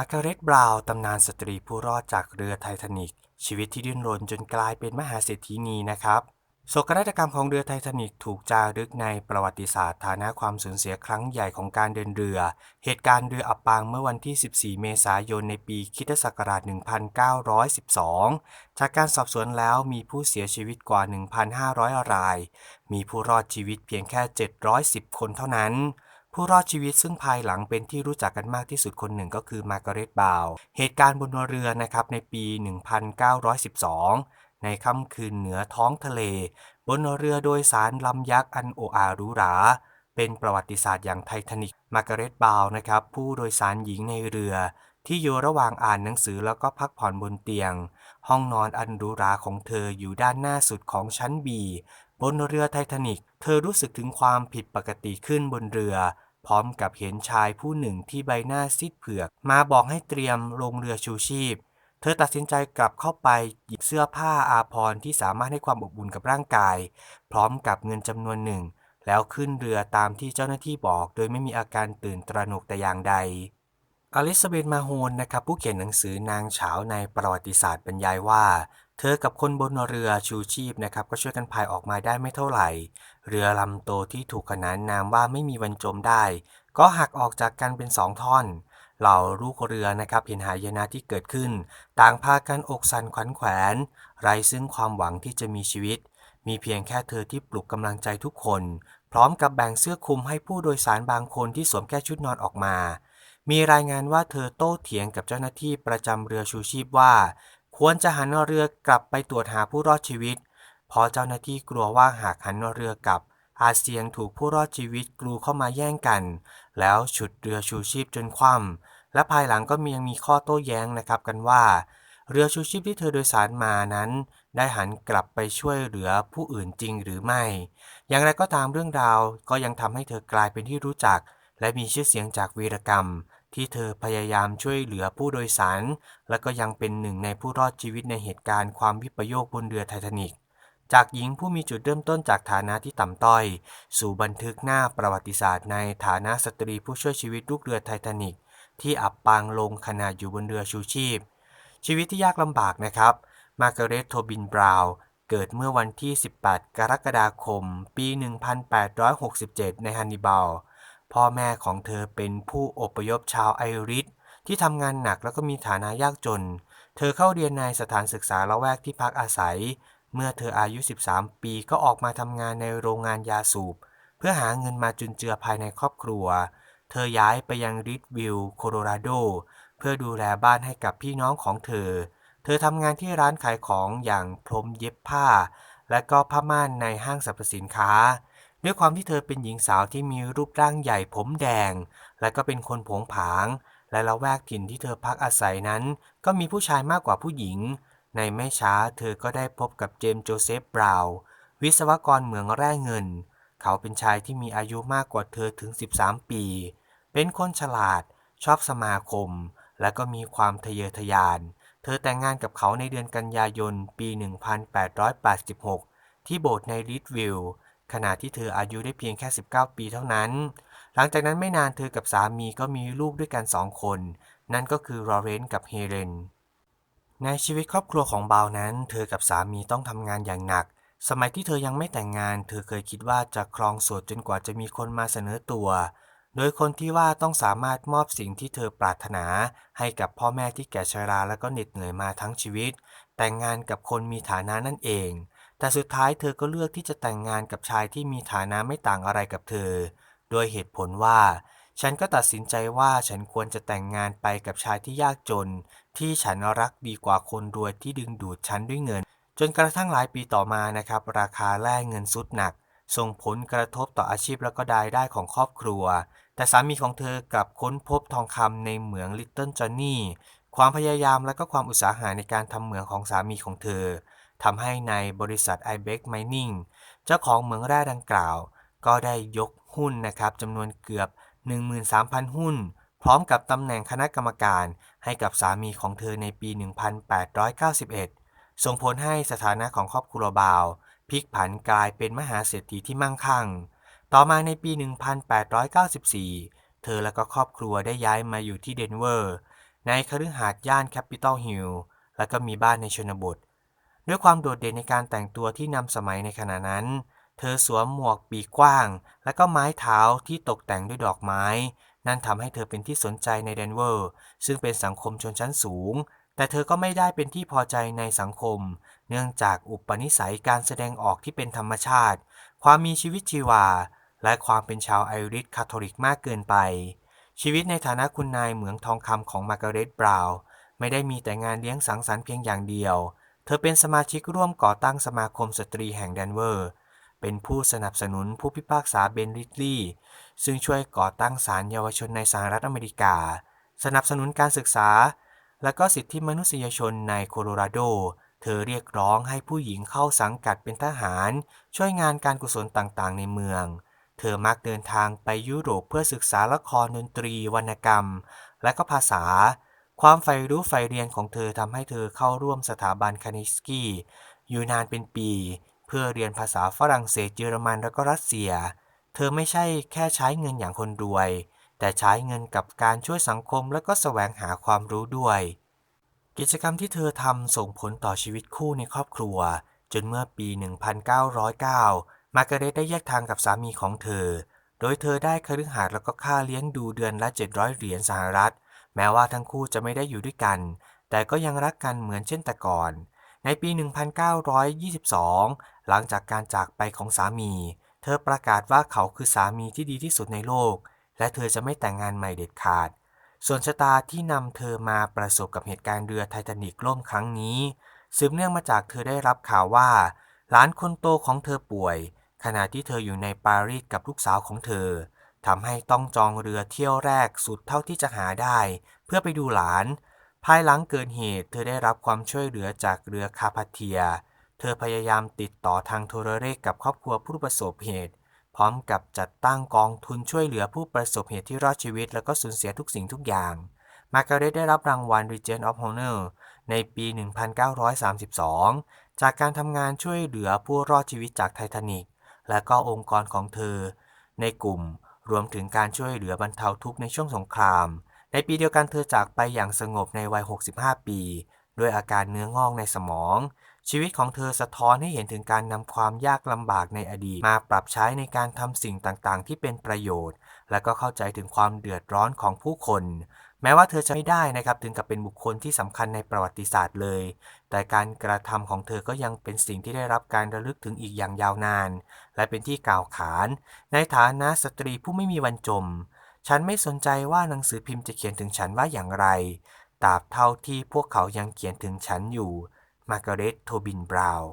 มาร์กาเร็ตบราวน์ตำนานสตรีผู้รอดจากเรือไททานิกชีวิตที่ดิ้นรนจนกลายเป็นมหาเศรษฐีนีนะครับโศกนาฏกรรมของเรือไททานิกถูกจารึกในประวัติศาสตร์ฐานะความสูญเสียครั้งใหญ่ของการเดินเรือ เหตุการณ์เรืออับปางเมื่อวันที่ 14 เมษายนในปีคิตศักราช 1912 จากการสอบสวนแล้วมีผู้เสียชีวิตกว่า 1,500 ราย มีผู้รอดชีวิตเพียงแค่ 710 คนเท่านั้น ผู้รอดชีวิตซึ่งภายหลังเป็นที่รู้จักกันมากที่สุดคนหนึ่งก็คือมาร์กาเร็ตบาวเหตุการณ์บนเรือนะครับในปี 1912 ในค่ำคืนเหนือท้องทะเล บนเรือโดยสารลำยักษ์อันโออารูหราเป็นประวัติศาสตร์อย่างไททานิกมาร์กาเร็ตบาวนะครับผู้โดยสารหญิงในเรือ ที่อยู่ระหว่างอ่านหนังสือแล้วก็พักผ่อนบนเตียง ห้องนอนอันหรูหราของเธออยู่ด้านหน้าสุดของชั้นบีบนเรือไททานิก เธอรู้สึกถึงความผิดปกติขึ้นบนเรือ พร้อมกับเห็นชายผู้หนึ่งที่ใบหน้าซีดเผือก มาบอกให้เตรียมลงเรือชูชีพ เธอตัดสินใจกลับเข้าไปหยิบเสื้อผ้าอาภรณ์ที่สามารถให้ความอบอุ่นกับร่างกาย พร้อมกับเงินจำนวนหนึ่ง แล้วขึ้นเรือตามที่เจ้าหน้าที่บอก โดยไม่มีอาการตื่นตระหนกแต่อย่างใดอลิซาเบธมาโฮนนะครับผู้เขียนหนังสือนางเฉาในประวัติศาสตร์บรรยายว่า เธอกับคนบนเรือชูชีพนะครับก็ช่วยกันพายออกมาได้ไม่เท่าไหร่ เรือลำโตที่ถูกขนานนามว่าไม่มีวันจมได้ ก็หักออกจากกันเป็นสองท่อน เหล่าลูกเรือนะครับเห็นหายนะที่เกิดขึ้น ต่างพากันอกสั่นขวัญแขวน ไร้ซึ่งความหวังที่จะมีชีวิต มีเพียงแค่เธอที่ปลุกกำลังใจทุกคน พร้อมกับแบ่งเสื้อคลุมให้ผู้โดยสารบางคนที่สวมแค่ชุดนอนออกมามีรายงานว่าเธอโต้เถียงกับเจ้าหน้าที่ประจำเรือชูชีพว่า ควรจะหันเรือกลับไปตรวจหาผู้รอดชีวิต เพราะเจ้าหน้าที่กลัวว่าหากหันเรือกลับ อาจเซียงถูกผู้รอดชีวิตกลูเข้ามาแย่งกัน แล้วฉุดเรือชูชีพจนคว่ำและภายหลังก็มียังมีข้อโต้แย้งนะครับกันว่า เรือชูชีพที่เธอโดยสารมานั้น ได้หันกลับไปช่วยเหลือผู้อื่นจริงหรือไม่ อย่างไรก็ตามเรื่องราวก็ยังทำให้เธอกลายเป็นที่รู้จัก และมีชื่อเสียงจากวีรกรรม ที่เธอพยายามช่วยเหลือผู้โดยสาร และก็ยังเป็นหนึ่งในผู้รอดชีวิตในเหตุการณ์ความวิปโยคบนเรือไททานิกจากหญิงผู้มีจุดเริ่มต้นจากฐานะที่ต่ำต้อย สู่บันทึกหน้าประวัติศาสตร์ในฐานะสตรีผู้ช่วยชีวิตลูกเรือไททานิกที่อับปางลงขณะอยู่บนเรือชูชีพ ชีวิตที่ยากลำบากนะครับ มาร์กาเร็ตโทบินบราวน์เกิดเมื่อวันที่ 18 กรกฎาคม ปี 1867 ในฮันนิบาล พ่อแม่ของเธอเป็นผู้อพยพชาวไอริสที่ทำงานหนักแล้วก็มีฐานะยากจน เธอเข้าเรียนในสถานศึกษาละแวกที่พักอาศัย เมื่อเธออายุ 13 ปีก็ออกมาทำงานในโรงงานยาสูบ เพื่อหาเงินมาจุนเจือภายในครอบครัว เธอย้ายไปยังริดวิลโคโลราโด เพื่อดูแลบ้านให้กับพี่น้องของเธอ เธอทำงานที่ร้านขายของอย่างพรมเย็บผ้า และก็ผ้าม่านในห้างสรรพสินค้า ด้วยความที่เธอเป็นหญิงสาวที่มีรูปร่างใหญ่ผมแดง และก็เป็นคนผงผาง และละแวกถิ่นที่เธอพักอาศัยนั้น ก็มีผู้ชายมากกว่าผู้หญิง ในไม่ช้าเธอก็ได้พบกับเจมส์โจเซฟบราวน์วิศวกรเหมืองแร่เงิน เขาเป็นชายที่มีอายุมากกว่าเธอถึง 13 ปี เป็นคนฉลาด ชอบสมาคม และก็มีความทะเยอทะยาน เธอแต่งงานกับเขาในเดือนกันยายนปี 1886 ที่โบสถ์ในริดวิลล์ ขณะที่เธออายุได้เพียงแค่ 19 ปีเท่านั้น หลังจากนั้นไม่นานเธอกับสามีก็มีลูกด้วยกันสองคน นั่นก็คือลอเรนซ์กับเฮเลน ในชีวิตครอบครัวของบาวนั้น เธอกับสามีต้องทำงานอย่างหนัก สมัยที่เธอยังไม่แต่งงาน เธอเคยคิดว่าจะครองโสดจนกว่าจะมีคนมาเสนอตัว โดยคนที่ว่าต้องสามารถมอบสิ่งที่เธอปรารถนา ให้กับพ่อแม่ที่แก่ชราและก็เหน็ดเหนื่อยมาทั้งชีวิต แต่งงานกับคนมีฐานะนั่นเอง แต่สุดท้ายเธอก็เลือกที่จะแต่งงานกับชายที่มีฐานะไม่ต่างอะไรกับเธอ โดยเหตุผลว่า ฉันก็ตัดสินใจว่าฉันควรจะแต่งงานไปกับชายที่ยากจน ที่ฉันรักดีกว่าคนรวยที่ดึงดูดฉันด้วยเงิน จนกระทั่งหลายปีต่อมานะครับ ราคาแลกเงินสุดหนัก ส่งผลกระทบต่ออาชีพและก็รายได้ของครอบครัว แต่สามีของเธอกลับค้นพบทองคำในเหมืองลิตเติ้ลจอนนี่ความพยายามและก็ความอุตสาหะในการทำเหมืองของสามีของเธอ ทำให้ในบริษัท i b e c Mining เจ้าของเหมืองแร่ดังกล่าว ก็ได้ยกหุ้นนะครับจำนวนเกือบ 13,000 หุ้น พร้อมกับตำแหน่งคณะกรรมการให้กับสามีของเธอในปี 1891 ส่งผลให้สถานะของครอบครัวบาวพลิกผันกลายเป็นมหาเศรษฐีที่มั่งคั่ง ต่อมาในปี 1894 เธอและก็ครอบครัวได้ย้ายมาอยู่ที่เดนเวอร์ ในในคฤหาสน์ย่านแคปิตอลฮิลล์และก็มีบ้านในชนบท ด้วยความโดดเด่นในการแต่งตัวที่นำสมัยในขณะนั้น เธอสวมหมวกปีกกว้าง และก็ไม้เท้าที่ตกแต่งด้วยดอกไม้ นั่นทำให้เธอเป็นที่สนใจในเดนเวอร์ ซึ่งเป็นสังคมชนชั้นสูง แต่เธอก็ไม่ได้เป็นที่พอใจในสังคม เนื่องจากอุปนิสัยการแสดงออกที่เป็นธรรมชาติ ความมีชีวิตชีวา และความเป็นชาวไอริชคาทอลิกมากเกินไป ชีวิตในฐานะคุณนายเหมืองทองคำของมาร์กาเร็ตบราวน์ไม่ได้มีแต่งานเลี้ยงสังสรรค์เพียงอย่างเดียว เธอเป็นสมาชิกร่วมก่อตั้งสมาคมสตรีแห่งเดนเวอร์ เป็นผู้สนับสนุนผู้พิพากษาเบนริดลีย์ซึ่งช่วยก่อตั้งศาลเยาวชนในสหรัฐอเมริกา สนับสนุนการศึกษา และก็สิทธิมนุษยชนในโคโลราโด เธอเรียกร้องให้ผู้หญิงเข้าสังกัดเป็นทหาร ช่วยงานการกุศลต่างๆ ในเมือง เธอมักเดินทางไปยุโรปเพื่อศึกษาละครดนตรีวรรณกรรม และก็ภาษา ความใฝ่รู้ใฝ่เรียนของเธอทำให้เธอเข้าร่วมสถาบันคานิสกี้อยู่นานเป็นปี เพื่อเรียนภาษาฝรั่งเศสเยอรมันและก็รัสเซีย เธอไม่ใช่แค่ใช้เงินอย่างคนรวย แต่ใช้เงินกับการช่วยสังคมและก็แสวงหาความรู้ด้วย กิจกรรมที่เธอทำส่งผลต่อชีวิตคู่ในครอบครัว จนเมื่อปี 1909 มาร์กาเร็ตได้แยกทางกับสามีของเธอ โดยเธอได้คฤหาสน์แล้วก็ค่าเลี้ยงดูเดือนละ 700 เหรียญสหรัฐ แม้ว่าทั้งคู่จะไม่ได้อยู่ด้วยกัน แต่ก็ยังรักกันเหมือนเช่นแต่ก่อน ในปี 1922 หลังจากการจากไปของสามี เธอประกาศว่าเขาคือสามีที่ดีที่สุดในโลก และเธอจะไม่แต่งงานใหม่เด็ดขาด ส่วนชะตาที่นำเธอมาประสบกับเหตุการณ์เรือไททานิกล่มครั้งนี้สืบเนื่องมาจากเธอได้รับข่าวว่าหลานคนโตของเธอป่วย ขณะที่เธออยู่ในปารีสกับลูกสาวของเธอ ทำให้ต้องจองเรือเที่ยวแรกสุดเท่าที่จะหาได้ เพื่อไปดูหลาน ภายหลังเกิดเหตุเธอได้รับความช่วยเหลือจากเรือคาพาเทีย เธอพยายามติดต่อทางโทรเลขกับครอบครัวผู้ประสบเหตุ พร้อมกับจัดตั้งกองทุนช่วยเหลือผู้ประสบเหตุที่รอดชีวิต และก็สูญเสียทุกสิ่งทุกอย่าง มาร์กาเร็ตได้รับรางวัล Regent of Honor ในปี 1932 จากการทำงานช่วยเหลือผู้รอดชีวิตจากไททานิกและก็องค์กรของเธอ ในกลุ่ม รวมถึงการช่วยเหลือบรรเทาทุกข์ในช่วงสงคราม ในปีเดียวกันเธอจากไปอย่างสงบในวัย 65 ปี ด้วยอาการเนื้องอกในสมอง ชีวิตของเธอสะท้อนให้เห็นถึงการนำความยากลำบากในอดีต มาปรับใช้ในการทำสิ่งต่างๆ ที่เป็นประโยชน์ และก็เข้าใจถึงความเดือดร้อนของผู้คน แม้ว่าเธอจะไม่ได้นะครับถึงกับเป็นบุคคลที่สำคัญในประวัติศาสตร์เลย แต่การกระทำของเธอก็ยังเป็นสิ่งที่ได้รับการระลึกถึงอีกอย่างยาวนาน และเป็นที่กล่าวขาน ในฐานะสตรีผู้ไม่มีวันจม ฉันไม่สนใจว่าหนังสือพิมพ์จะเขียนถึงฉันว่าอย่างไรตราบเท่าที่พวกเขายังเขียนถึงฉันอยู่ มาร์กาเร็ต โทบิน บราวน์